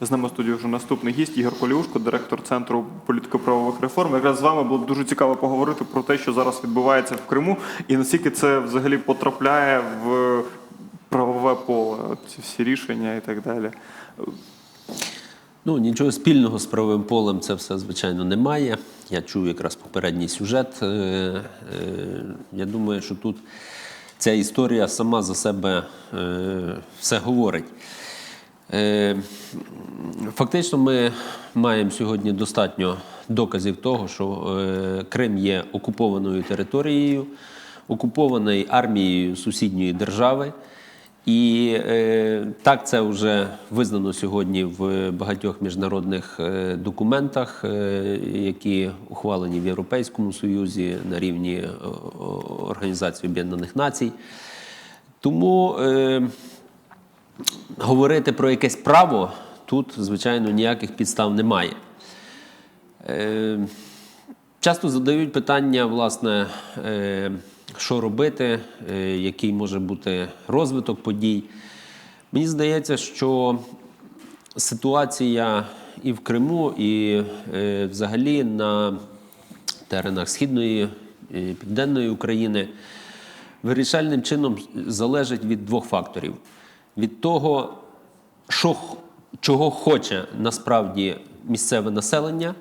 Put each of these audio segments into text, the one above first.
З нами в студії вже наступний гість Ігор Поліушко, директор Центру політико-правових реформ. Якраз з вами було дуже цікаво поговорити про те, що зараз відбувається в Криму, і наскільки це взагалі потрапляє в правове поле, ці всі рішення і так далі. Ну, нічого спільного з правовим полем це все, звичайно, немає. Я чув якраз попередній сюжет. Е, е, Я думаю, що тут ця історія сама за себе е, все говорить. Е, Фактично, ми маємо сьогодні достатньо доказів того, що е, Крим є окупованою територією, окупованою армією сусідньої держави. І е, так це вже визнано сьогодні в багатьох міжнародних документах, які ухвалені в Європейському Союзі на рівні Організації Об'єднаних Націй. Тому говорити про якесь право тут, звичайно, ніяких підстав немає. Е, Часто задають питання, власне, е, що робити, е, який може бути розвиток подій. Мені здається, що ситуація і в Криму, і взагалі на теренах Східної і Південної України вирішальним чином залежить від двох факторів: від того, що, чого хоче насправді місцеве населення.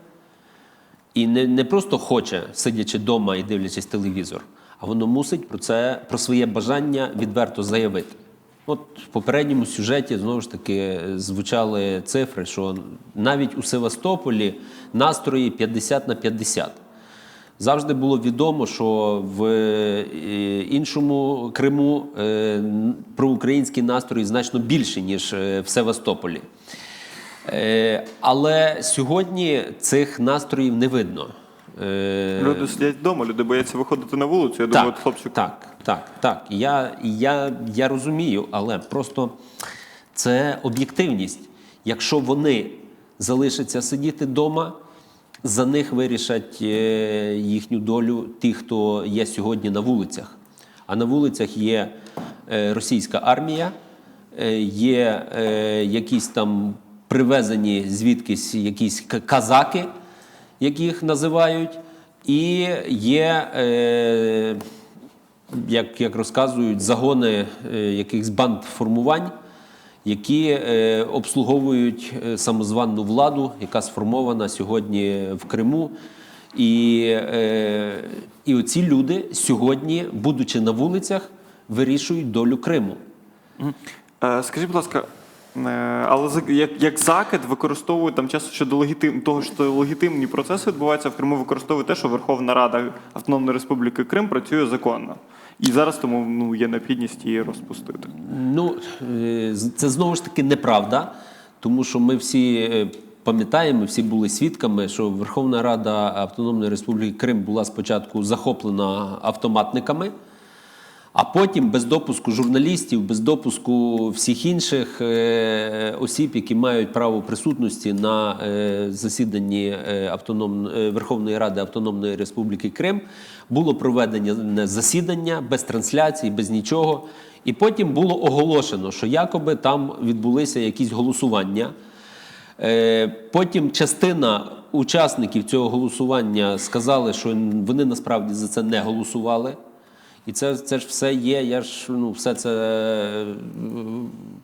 І не, не просто хоче, сидячи вдома і дивлячись телевізор, а воно мусить про це про своє бажання відверто заявити. От в попередньому сюжеті знову ж таки звучали цифри, що навіть у Севастополі настрої 50 на 50. Завжди було відомо, що в е, іншому Криму е, проукраїнські настрої значно більші, ніж е, в Севастополі. Але сьогодні цих настроїв не видно. Люди сидять вдома, люди бояться виходити на вулицю. Я думаю, от хлопці так, так, так. Я, я, я розумію, але просто це об'єктивність. Якщо вони залишаться сидіти вдома, за них вирішать е, їхню долю ті, хто є сьогодні на вулицях. А на вулицях є е, російська армія, е, є якісь там привезені звідкись якісь казаки, яких називають, і є. Як, розказують, загони якихось банд формувань, які е, обслуговують е, самозванну владу, яка сформована сьогодні в Криму. І, е, і оці люди сьогодні, будучи на вулицях, вирішують долю Криму. Скажіть, будь ласка, але як, як закид використовують там часто щодо легітим, того, що легітимні процеси відбуваються в Криму, використовують те, що Верховна Рада Автономної Республіки Крим працює законно. І зараз тому ну, є необхідність її розпустити. Ну, е, це знову ж таки неправда, тому що ми всі е, пам'ятаємо, всі були свідками, що Верховна Рада Автономної Республіки Крим була спочатку захоплена автоматниками, а потім без допуску журналістів, без допуску всіх інших е, осіб, які мають право присутності на е, засіданні е, автоном... е, Верховної Ради Автономної Республіки Крим, було проведення засідання без трансляції, без нічого. І потім було оголошено, що якоби там відбулися якісь голосування. Е, Потім частина учасників цього голосування сказали, що вони насправді за це не голосували. І це, це ж все є. Я ж ну, все це е,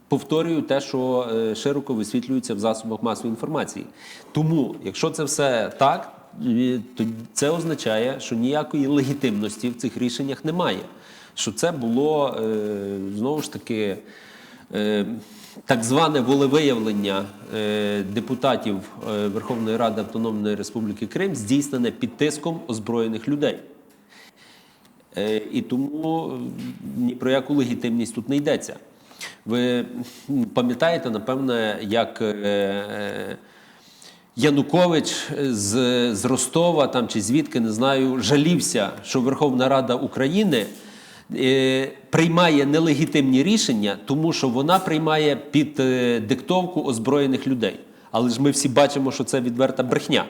повторюю те, що е, широко висвітлюється в засобах масової інформації. Тому, якщо це все так, то це означає, що ніякої легітимності в цих рішеннях немає. Що це було е, знову ж таки. Так зване волевиявлення депутатів Верховної Ради Автономної Республіки Крим здійснене під тиском озброєних людей. Е, І тому ні про яку легітимність тут не йдеться. Ви пам'ятаєте, напевне, як е, Янукович з, з Ростова там, чи звідки не знаю, жалівся, що Верховна Рада України е, приймає нелегітимні рішення, тому що вона приймає під е, диктовку озброєних людей. Але ж ми всі бачимо, що це відверта брехня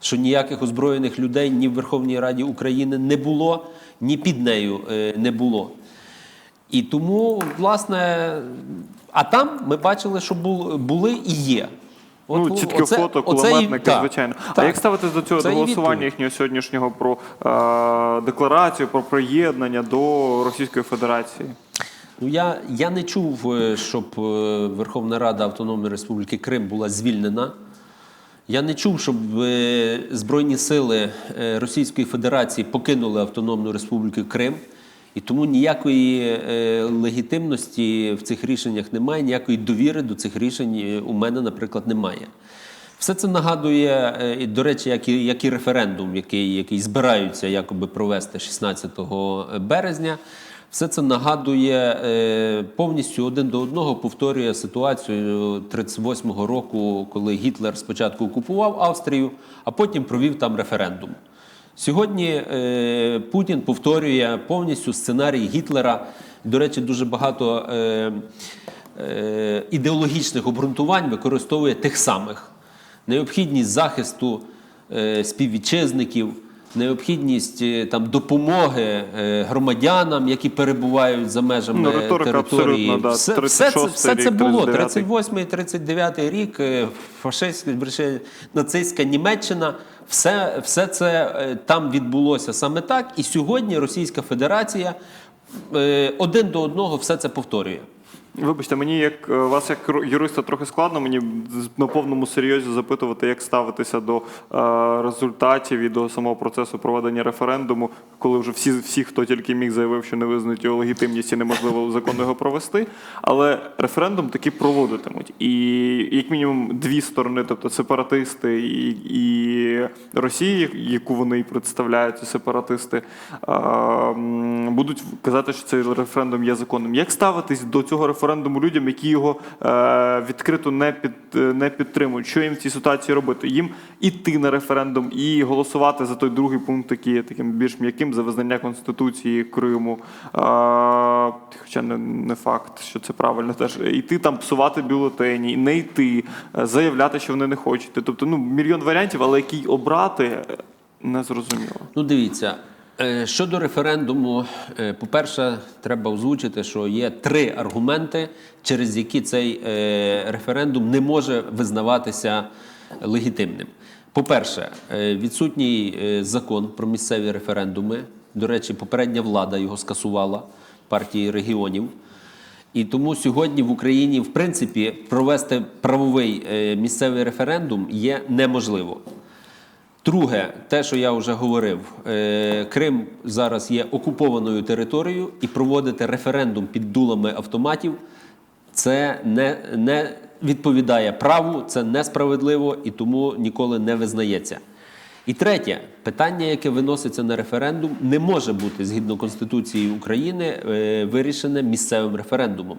що ніяких озброєних людей ні в Верховній Раді України не було, ні під нею е, не було. І тому, власне, а там ми бачили, що були і є. ну, От чітке оце- фото, оце і- кулеметники, так, звичайно. А так. як ставитись до цього до голосування їхнього сьогоднішнього про е, декларацію про приєднання до Російської Федерації? Ну, я, я не чув, е, щоб е, Верховна Рада Автономної Республіки Крим була звільнена. Я не чув, щоб е, Збройні сили е, Російської Федерації покинули Автономну Республіку Крим. І тому ніякої е, легітимності в цих рішеннях немає, ніякої довіри до цих рішень у мене, наприклад, немає. Все це нагадує, до речі, як і, як і референдум, який, який збираються якоби провести 16 березня. Все це нагадує е, повністю один до одного повторює ситуацію 38-го року, коли Гітлер спочатку окупував Австрію, а потім провів там референдум. Сьогодні е, Путін повторює повністю сценарій Гітлера. До речі, дуже багато е, ідеологічних обґрунтувань використовує тих самих: необхідність захисту співвітчизників, необхідність е, там допомоги е, громадянам, які перебувають за межами Ну, риторика території. да. все, все, це, 36-й все це було. 39-й. 38 39 рік, е, фашистська нацистська Німеччина. Все, все це там відбулося саме так. І сьогодні Російська Федерація один до одного все це повторює. Вибачте, мені як е, вас як юриста трохи складно мені на повному серйозі запитувати, як ставитися до е, результатів і до самого процесу проведення референдуму, коли вже всі, всі, хто тільки міг, заявив, що не визнають його легітимність і неможливо законно його провести. Але референдум таки проводитимуть. І як мінімум дві сторони, тобто сепаратисти і, і Росії, яку вони і представляють, сепаратисти, е, будуть казати, що цей референдум є законним. Як ставитись до цього референдуму людям, які його е, відкрито не під не підтримують? Що їм в цій ситуації робити? Їм іти на референдум і голосувати за той другий пункт, який є таким більш м'яким за визнання конституції Криму. Е, хоча не, не факт, що це правильно теж іти там псувати бюлетені, не йти, е, заявляти, що вони не хочуть. Тобто, ну мільйон варіантів, але який обрати е, не зрозуміло. Ну, дивіться. Е, Щодо референдуму, е, по-перше, треба озвучити, що є три аргументи, через які цей е, референдум не може визнаватися легітимним. По-перше, відсутній закон про місцеві референдуми. До речі, попередня влада його скасувала партії регіонів. І тому сьогодні в Україні, в принципі, провести правовий місцевий референдум є неможливо. Друге, те, що я вже говорив, е, Крим зараз є окупованою територією, і проводити референдум під дулами автоматів це не, не відповідає праву, це несправедливо і тому ніколи не визнається. І третє питання, яке виноситься на референдум, не може бути згідно Конституції України е, вирішене місцевим референдумом.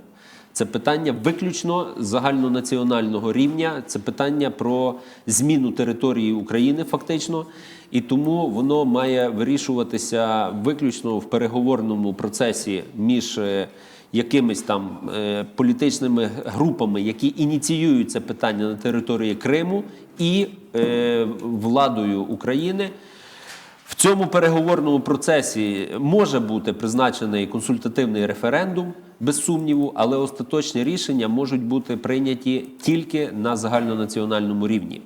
Це питання виключно загальнонаціонального рівня, це питання про зміну території України, фактично, і тому воно має вирішуватися виключно в переговорному процесі між е, якимись там е, політичними групами, які ініціюють це питання на території Криму, і е, владою України. В цьому переговорному процесі може бути призначений консультативний референдум, без сумніву, але остаточні рішення можуть бути прийняті тільки на загальнонаціональному рівні.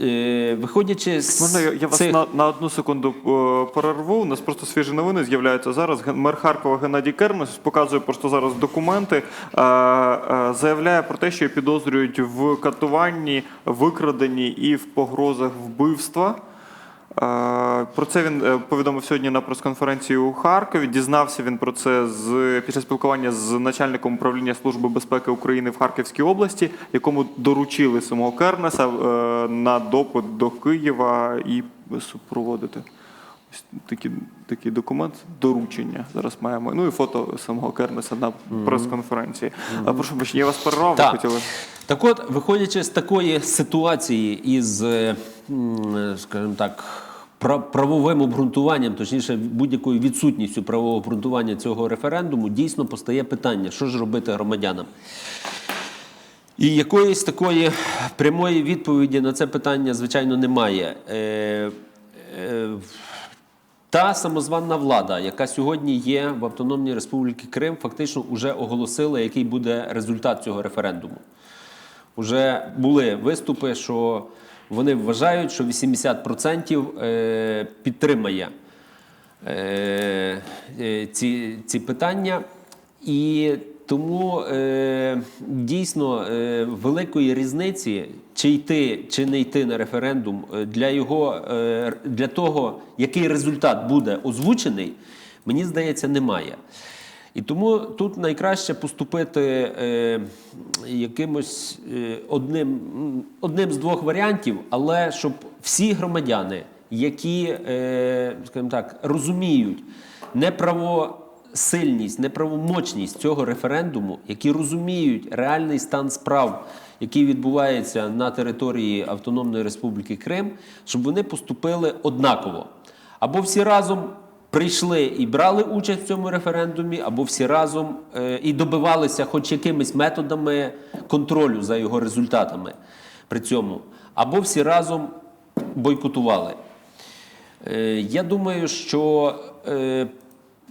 Е, Виходячи з Можна я, я вас цих... на, на одну секунду е, перерву? У нас просто свіжі новини з'являються зараз. Мер Харкова Геннадій Кернес показує просто зараз документи. Е, заявляє про те, що підозрюють в катуванні, викраденні і в погрозах вбивства. Про це він е, повідомив сьогодні на прес-конференції у Харкові. Дізнався він про це з після спілкування з начальником управління Служби безпеки України в Харківській області, якому доручили самого Кернеса е, на допит до Києва і супроводити. Такий, такий документ доручення. Зараз маємо. Ну і фото самого Кернеса на прес-конференції. А прошу бачення, я вас перервав, ви Так. хотіли. Так от, виходячи з такої ситуації із, е, м, скажімо так, пра- правовим обґрунтуванням, точніше, будь-якою відсутністю правового обґрунтування цього референдуму, дійсно постає питання, що ж робити громадянам. І якоїсь такої прямої відповіді на це питання, звичайно, немає. Е, е, Та самозванна влада, яка сьогодні є в Автономній Республіці Крим, фактично вже оголосила, який буде результат цього референдуму. Уже були виступи, що вони вважають, що 80% е, підтримає е, е, ці, ці питання. І тому е, дійсно е, великої різниці, чи йти, чи не йти на референдум, е, для його е, для того, який результат буде озвучений, мені здається, немає. І тому тут найкраще поступити е, якимось е, одним, одним з двох варіантів, але щоб всі громадяни, які, е, скажімо так, розуміють неправосильність, неправомочність цього референдуму, які розуміють реальний стан справ, який відбувається на території Автономної Республіки Крим, щоб вони поступили однаково. Або всі разом прийшли і брали участь в цьому референдумі, або всі разом е, і добивалися хоч якимись методами контролю за його результатами при цьому, або всі разом бойкотували. Е, Я думаю, що е,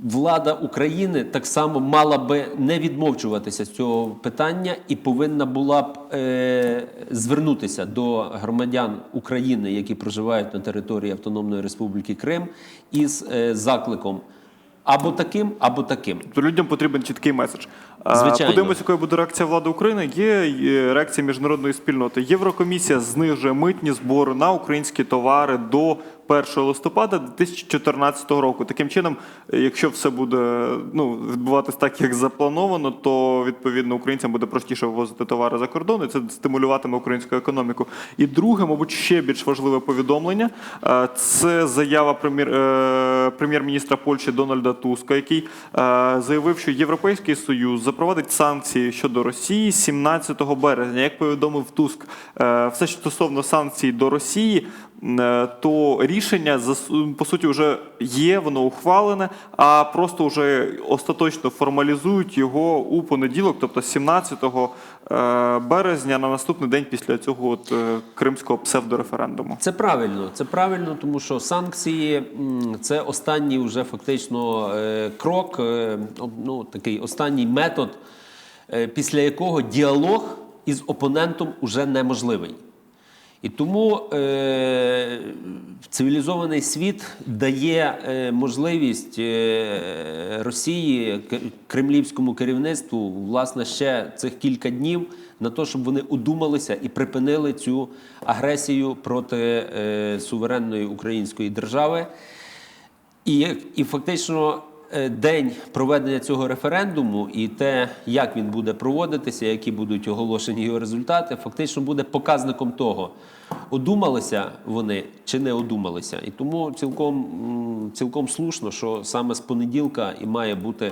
влада України так само мала би не відмовчуватися з цього питання і повинна була б е, звернутися до громадян України, які проживають на території Автономної Республіки Крим, із е, закликом або таким, або таким. То людям потрібен чіткий меседж. Звичайно. Подивимося, якою буде реакція влади України. Є є реакція міжнародної спільноти. Єврокомісія знижує митні збори на українські товари до 1 листопада 2014 року. Таким чином, якщо все буде ну, відбуватись так, як заплановано, то відповідно українцям буде простіше ввозити товари за кордон, і це стимулюватиме українську економіку. І друге, мабуть, ще більш важливе повідомлення е, це заява е, прем'єр-міністра Польщі Дональда Туска, який е, заявив, що Європейський Союз запровадить санкції щодо Росії 17 березня. Як повідомив Туск, все що стосовно санкцій до Росії. Е, То рішення по суті вже є, воно ухвалене, а просто вже остаточно формалізують його у понеділок, тобто 17 е, березня, на наступний день після цього от е, кримського псевдореферендуму. Це правильно, це правильно, тому що санкції це останній вже фактично крок, ну, такий останній метод, після якого діалог із опонентом уже неможливий. І тому е, цивілізований світ дає е, можливість е, Росії, кремлівському керівництву, власне, ще цих кілька днів на те, щоб вони удумалися і припинили цю агресію проти е, суверенної української держави. І, і фактично день проведення цього референдуму і те, як він буде проводитися, які будуть оголошені його результати, фактично буде показником того, одумалися вони чи не одумалися. І тому цілком, цілком слушно, що саме з понеділка і має бути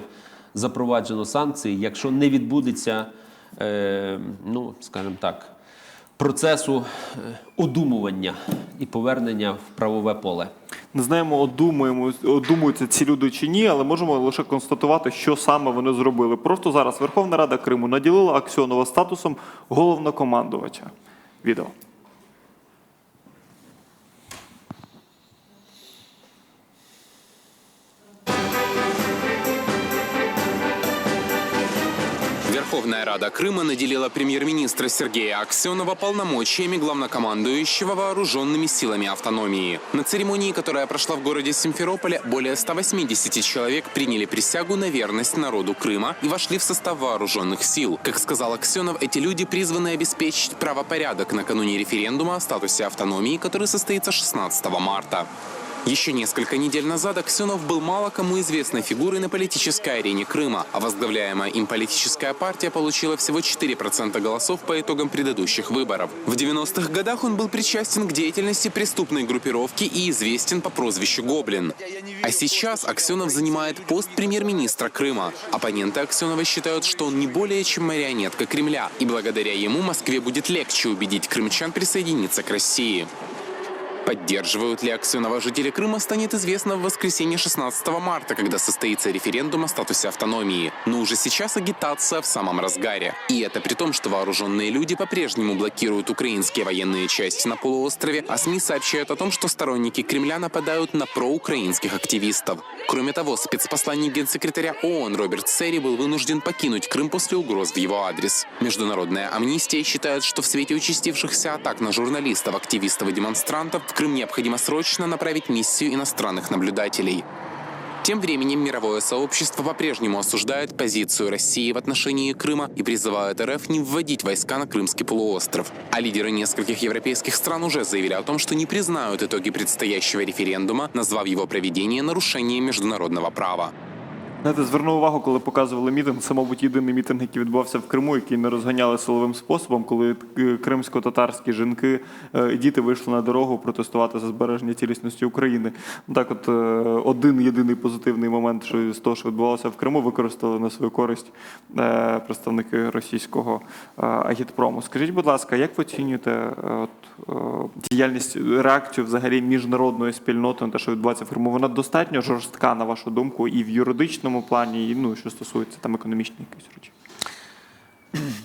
запроваджено санкції, якщо не відбудеться, е, ну скажімо так, процесу е, одумування і повернення в правове поле. Не знаємо, одумуємо, одумуються ці люди чи ні, але можемо лише констатувати, що саме вони зробили. Просто зараз Верховна Рада Криму наділила Аксьонова статусом головнокомандувача. Відео. Верховная Рада Крыма наделила премьер-министра Сергея Аксенова полномочиями главнокомандующего вооруженными силами автономии. На церемонии, которая прошла в городе Симферополе, более 180 человек приняли присягу на верность народу Крыма и вошли в состав вооруженных сил. Как сказал Аксенов, эти люди призваны обеспечить правопорядок накануне референдума о статусе автономии, который состоится 16 марта. Еще несколько недель назад Аксенов был мало кому известной фигурой на политической арене Крыма, а возглавляемая им политическая партия получила всего 4% голосов по итогам предыдущих выборов. В 90-х годах он был причастен к деятельности преступной группировки и известен по прозвищу Гоблин. А сейчас Аксенов занимает пост премьер-министра Крыма. Оппоненты Аксенова считают, что он не более чем марионетка Кремля, и благодаря ему Москве будет легче убедить крымчан присоединиться к России. Поддерживают ли Аксенова жители Крыма, станет известно в воскресенье 16 марта, когда состоится референдум о статусе автономии. Но уже сейчас агитация в самом разгаре. И это при том, что вооруженные люди по-прежнему блокируют украинские военные части на полуострове, а СМИ сообщают о том, что сторонники Кремля нападают на проукраинских активистов. Кроме того, спецпосланник генсекретаря ООН Роберт Сери был вынужден покинуть Крым после угроз в его адрес. Международная амнистия считает, что в свете участившихся атак на журналистов, активистов и демонстрантов в Крым необходимо срочно направить миссию иностранных наблюдателей. Тем временем мировое сообщество по-прежнему осуждает позицию России в отношении Крыма и призывает РФ не вводить войска на Крымский полуостров. А лидеры нескольких европейских стран уже заявили о том, что не признают итоги предстоящего референдума, назвав его проведение нарушением международного права. Знаєте, звернув увагу, коли показували мітинг. Це, мабуть, єдиний мітинг, який відбувався в Криму, який не розганяли силовим способом, коли е, кримсько-татарські жінки е, і діти вийшли на дорогу протестувати за збереження цілісності України. Так, от е, один єдиний позитивний момент, що з того, що відбувалося в Криму, використали на свою користь представники російського агітпрому. Скажіть, будь ласка, як ви оцінюєте от, діяльність реакцію взагалі міжнародної спільноти на те, що відбувається в Криму? Вона достатньо жорстка, на вашу думку, і в юридичному плані, і ну що стосується там економічних якихось речей.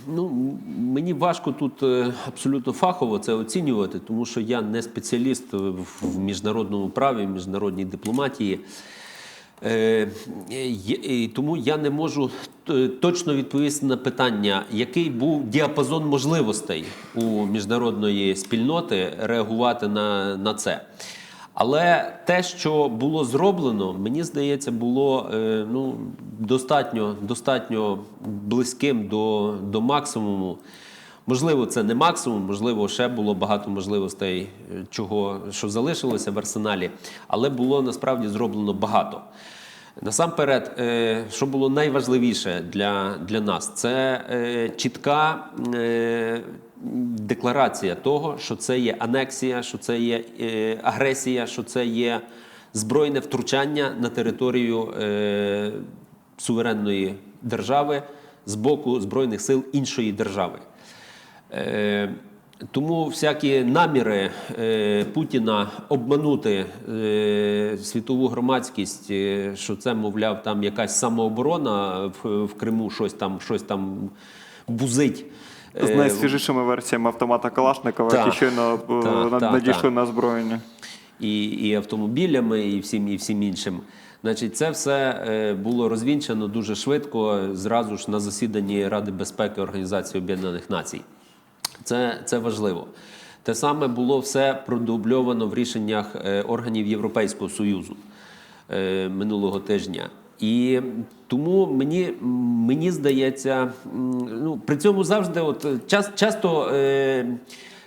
Ну, мені важко тут е, абсолютно фахово це оцінювати, тому що я не спеціаліст в міжнародному праві, в міжнародній дипломатії. Е, тому я не можу точно відповісти на питання, який був діапазон можливостей у міжнародної спільноти реагувати на, на це. Але те, що було зроблено, мені здається, було е, ну, достатньо, достатньо близьким до, до максимуму. Можливо, це не максимум, можливо, ще було багато можливостей, е, чого що залишилося в арсеналі, але було насправді зроблено багато. Насамперед, е, що було найважливіше для, для нас, це чітка декларація того, що це є анексія, що це є е, агресія, що це є збройне втручання на територію е, суверенної держави з боку збройних сил іншої держави. Е, Тому всякі наміри е, Путіна обманути е, світову громадськість, е, що це, мовляв, там якась самооборона в, в Криму, щось там, щось там бузить. З Е, найсвіжішими версіями автомата Калашникова, Так. які щойно е, Так, надійшли так. на озброєння. і, і автомобілями, і всім, і всім іншим. Значить, це все е, було розвінчано дуже швидко, зразу ж на засіданні Ради безпеки Організації Об'єднаних Націй. Це, це важливо. Те саме було все продубльовано в рішеннях органів Європейського Союзу минулого тижня. І тому мені, мені здається, ну, при цьому завжди, от, е, час, часто е,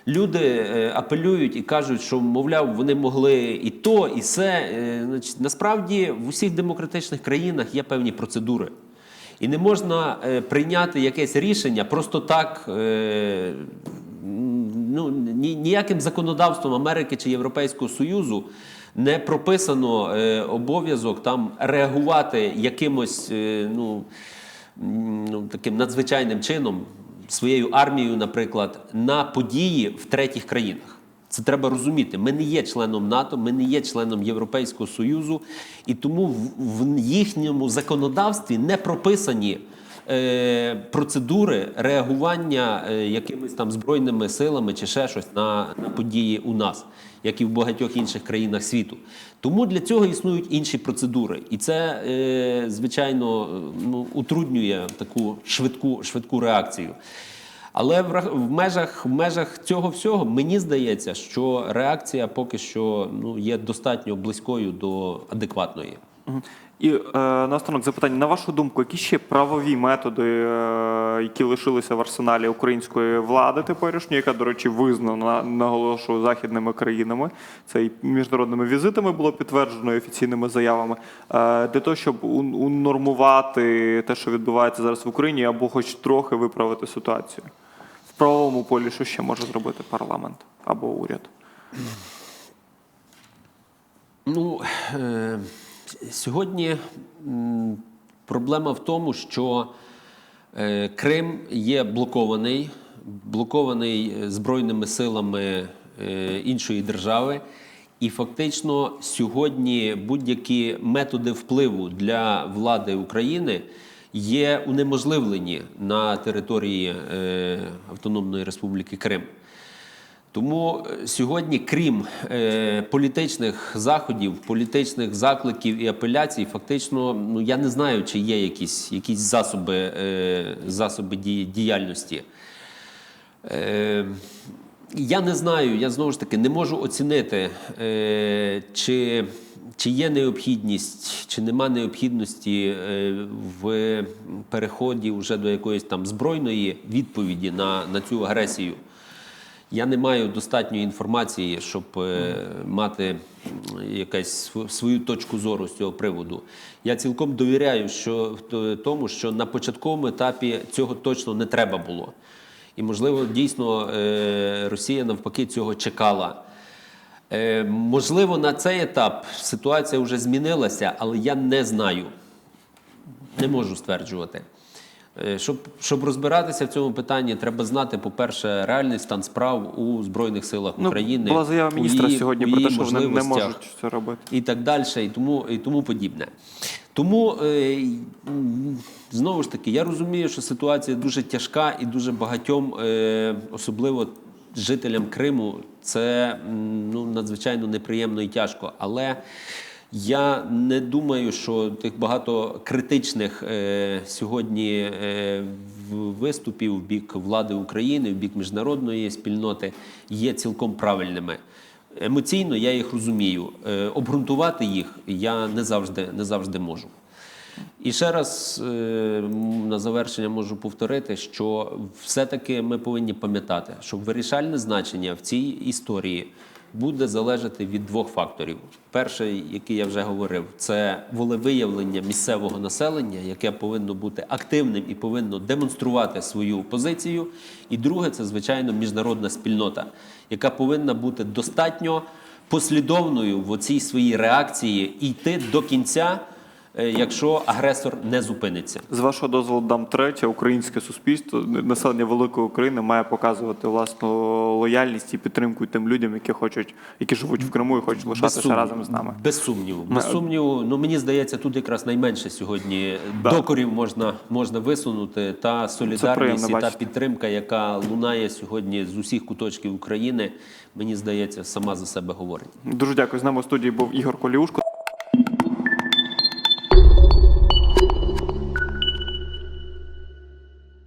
люди е, апелюють і кажуть, що, мовляв, вони могли і то, і се. Е, значить, насправді в усіх демократичних країнах є певні процедури. І не можна е, прийняти якесь рішення просто так. Е, ну, ні, ніяким законодавством Америки чи Європейського Союзу не прописано е, обов'язок там реагувати якимось е, ну, ну, таким надзвичайним чином своєю армією, наприклад, на події в третіх країнах. Це треба розуміти. Ми не є членом НАТО, ми не є членом Європейського Союзу, і тому в, в їхньому законодавстві не прописані е, процедури реагування е, якимись там збройними силами чи ще щось на, на події у нас, як і в багатьох інших країнах світу. Тому для цього існують інші процедури, і це е, звичайно ну, утруднює таку швидку, швидку реакцію. Але в межах, в межах цього всього мені здається, що реакція поки що ну, є достатньо близькою до адекватної. І е, наостанок запитання, на вашу думку, які ще правові методи, е, які лишилися в арсеналі української влади теперішньої, яка, до речі, визнана, наголошую, західними країнами, це і міжнародними візитами було підтверджено і офіційними заявами, е, для того, щоб унормувати те, що відбувається зараз в Україні, або хоч трохи виправити ситуацію? В правовому полі що ще може зробити парламент або уряд? Ну, е, сьогодні проблема в тому, що е, Крим є блокований, блокований е, збройними силами е, іншої держави. І фактично сьогодні будь-які методи впливу для влади України є унеможливлені на території Автономної Республіки Крим. Тому е, сьогодні, крім е, політичних заходів, політичних закликів і апеляцій, фактично, ну я не знаю, чи є якісь, якісь засоби, е, засоби дії- діяльності. Е, я не знаю, я знову ж таки не можу оцінити, е, чи, чи є необхідність, чи нема необхідності е, в переході вже до якоїсь там збройної відповіді на, на цю агресію. Я не маю достатньої інформації, щоб е, мати якась свою точку зору з цього приводу. Я цілком довіряю що, тому, що на початковому етапі цього точно не треба було. І, можливо, дійсно е, Росія навпаки цього чекала. Е, можливо, на цей етап ситуація вже змінилася, але я не знаю. Не можу стверджувати. Е, Щоб, щоб розбиратися в цьому питанні, треба знати, по-перше, реальний стан справ у Збройних силах Ну, України. була заява міністра її- сьогодні про те, що вони не можуть це робити. і так далі, і тому, і тому подібне. Тому е, знову ж таки, я розумію, що ситуація дуже тяжка і дуже багатьом, е, особливо жителям Криму, це ну, надзвичайно неприємно і тяжко. Але я не думаю, що тих багато критичних е, сьогодні е, виступів в бік влади України, в бік міжнародної спільноти є цілком правильними. Емоційно я їх розумію. Е, Обґрунтувати їх я не завжди, не завжди можу. І ще раз е, на завершення можу повторити, що все-таки ми повинні пам'ятати, що вирішальне значення в цій історії буде залежати від двох факторів. Перший, який я вже говорив, це волевиявлення місцевого населення, яке повинно бути активним і повинно демонструвати свою позицію. І друге, це звичайно міжнародна спільнота, яка повинна бути достатньо послідовною в оцій своїй реакції і йти до кінця, якщо агресор не зупиниться. З вашого дозволу дам третє. Українське суспільство, населення великої України має показувати власну лояльність і підтримку тим людям, які хочуть, які живуть в Криму і хочуть лишатися разом з нами. Без сумніву. Без сумніву. Ну мені здається, тут якраз найменше сьогодні Да. докорів можна, можна висунути. Та солідарність і та підтримка, яка лунає сьогодні з усіх куточків України, мені здається, сама за себе говорить. Дуже дякую. З нами у студії був Ігор Коліушко.